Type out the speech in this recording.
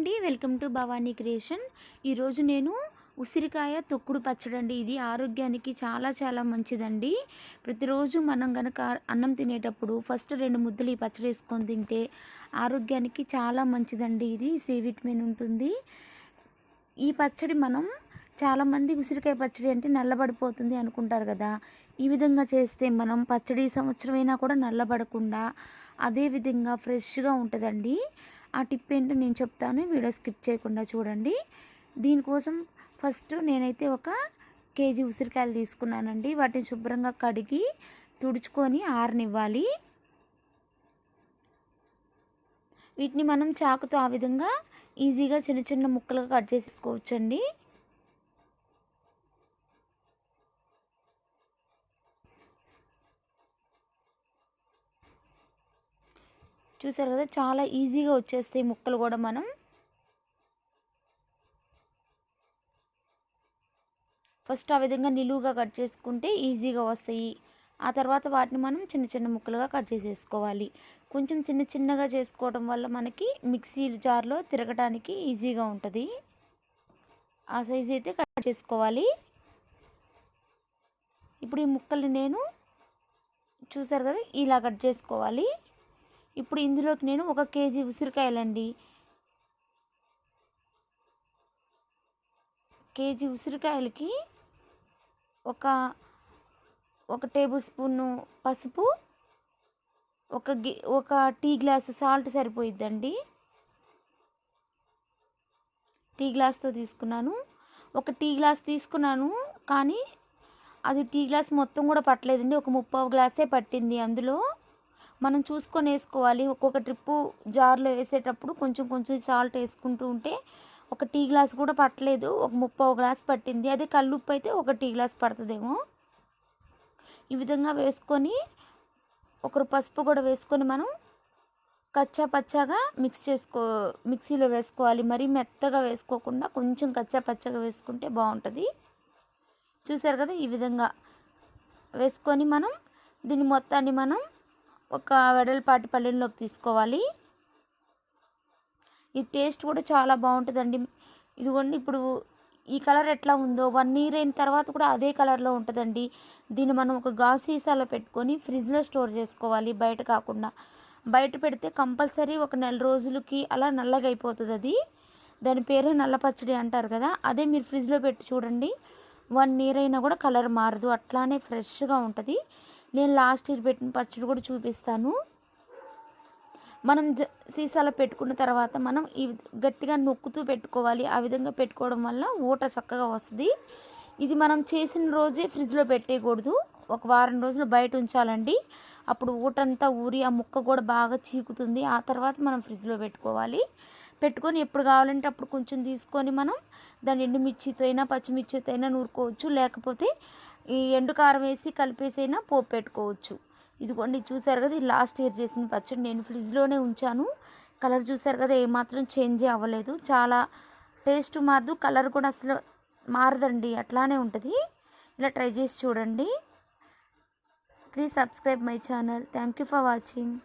అండి. Welcome to Bhavani creation. ఈరోజు నేను ఉసిరికాయ తొక్కుడు పచ్చడి అండి. ఇది ఆరోగ్యానికి చాలా చాలా మంచిదండి. ప్రతిరోజు మనం కనుక అన్నం తినేటప్పుడు ఫస్ట్ రెండు ముద్దలు ఈ పచ్చడి వేసుకొని తింటే ఆరోగ్యానికి చాలా మంచిదండి. ఇది సి విటమిన్ ఉంటుంది. ఈ పచ్చడి మనం చాలామంది ఉసిరికాయ పచ్చడి అంటే నల్లబడిపోతుంది అనుకుంటారు కదా. ఈ విధంగా చేస్తే మనం పచ్చడి సంవత్సరం అయినా కూడా నల్లబడకుండా అదే విధంగా ఫ్రెష్గా ఉంటుందండి. ఆ టిప్ ఏంటో నేను చెప్తాను వీడియో స్కిప్ చేయకుండా చూడండి. దీనికోసం ఫస్ట్ నేనైతే ఒక కేజీ ఉసిరికాయలు తీసుకున్నానండి. వాటిని శుభ్రంగా కడిగి తుడుచుకొని ఆరనివ్వాలి. వీటిని మనం చాకుతో ఆ విధంగా ఈజీగా చిన్న చిన్న ముక్కలుగా కట్ చేసుకోవచ్చండి చూసారు కదా చాలా ఈజీగా వచ్చేస్తాయి ముక్కలు కూడా మనం. ఫస్ట్ ఆ విధంగా నిలువుగా కట్ చేసుకుంటే ఈజీగా వస్తాయి. ఆ తర్వాత వాటిని మనం చిన్న చిన్న ముక్కలుగా కట్ చేసేసుకోవాలి. కొంచెం చిన్న చిన్నగా చేసుకోవడం వల్ల మనకి మిక్సీ జార్లో తిరగడానికి ఈజీగా ఉంటుంది. ఆ సైజ్ అయితే కట్ చేసుకోవాలి. ఇప్పుడు ఈ ముక్కల్ని నేను చూసారు కదా ఇలా కట్ చేసుకోవాలి. ఇప్పుడు ఇందులోకి నేను ఒక కేజీ ఉసిరికాయలండి. కేజీ ఉసిరికాయలకి ఒక ఒక టేబుల్ స్పూను పసుపు ఒక గి ఒక టీ గ్లాస్ సాల్ట్ సరిపోయిద్దండి. టీ గ్లాస్తో తీసుకున్నాను. ఒక టీ గ్లాస్ తీసుకున్నాను కానీ అది టీ గ్లాస్ మొత్తం కూడా పట్టలేదండి. ఒక ముప్పావు గ్లాసే పట్టింది అందులో. మనం చూసుకొని వేసుకోవాలి ఒక్కొక్క ట్రిప్పు జార్లో వేసేటప్పుడు కొంచెం కొంచెం సాల్ట్ వేసుకుంటూ ఉంటే ఒక టీ గ్లాస్ కూడా పట్టలేదు. ఒక ముప్పై గ్లాస్ పట్టింది. అదే కళ్ళుప్పు అయితే ఒక టీ గ్లాస్ పడుతుందేమో. ఈ విధంగా వేసుకొని ఒకరు పసుపు కూడా వేసుకొని మనం కచ్చా పచ్చాగా మిక్స్ చేసుకో మిక్సీలో వేసుకోవాలి. మరీ మెత్తగా వేసుకోకుండా కొంచెం కచ్చా పచ్చగా వేసుకుంటే బాగుంటుంది. చూసారు కదా ఈ విధంగా వేసుకొని మనం దీన్ని మొత్తాన్ని మనం ఒక వెడల్పాటి పల్లెల్లోకి తీసుకోవాలి. ఇది టేస్ట్ కూడా చాలా బాగుంటుందండి. ఇదిగోండి ఇప్పుడు ఈ కలర్ ఎట్లా ఉందో వన్ ఇయర్ అయిన తర్వాత కూడా అదే కలర్లో ఉంటుందండి. దీన్ని మనం ఒక గాజు సీసాలో పెట్టుకొని ఫ్రిడ్జ్లో స్టోర్ చేసుకోవాలి బయట కాకుండా. బయట పెడితే కంపల్సరీ ఒక నెల రోజులకి అలా నల్లగా అయిపోతుంది అది. దాని పేరు నల్ల పచ్చడి అంటారు కదా అదే మీరు ఫ్రిడ్జ్లో పెట్టి చూడండి. వన్ ఇయర్ అయినా కూడా కలర్ మారదు అట్లానే ఫ్రెష్గా ఉంటుంది. నేను లాస్ట్ ఇయర్ పెట్టిన పచ్చడి కూడా చూపిస్తాను. మనం జ సీసాలో పెట్టుకున్న తర్వాత మనం ఈ గట్టిగా నొక్కుతూ పెట్టుకోవాలి. ఆ విధంగా పెట్టుకోవడం వల్ల ఊట చక్కగా వస్తుంది. ఇది మనం చేసిన రోజే ఫ్రిడ్జ్లో పెట్టేయకూడదు. ఒక వారం రోజులు బయట ఉంచాలండి. అప్పుడు ఊటంతా ఊరి ఆ ముక్క కూడా బాగా చీకుతుంది. ఆ తర్వాత మనం ఫ్రిడ్జ్లో పెట్టుకోవాలి. పెట్టుకొని ఎప్పుడు కావాలంటే అప్పుడు కొంచెం తీసుకొని మనం దాని ఎండుమిర్చితో అయినా పచ్చిమిర్చితో అయినా నూరుకోవచ్చు. లేకపోతే ఈ ఎండు కారం వేసి కలిపేసైనా పోపు పెట్టుకోవచ్చు. ఇదిగోండి చూసారు కదా ఇది లాస్ట్ ఇయర్ చేసిన పచ్చడి నేను ఫ్రిడ్జ్లోనే ఉంచాను. కలర్ చూసారు కదా ఏమాత్రం చేంజ్ అవ్వలేదు. చాలా టేస్ట్ మారదు కలర్ కూడా అసలు మారదండి అట్లానే ఉంటుంది. ఇలా ట్రై చేసి చూడండి. Please subscribe my channel. Thank you for watching.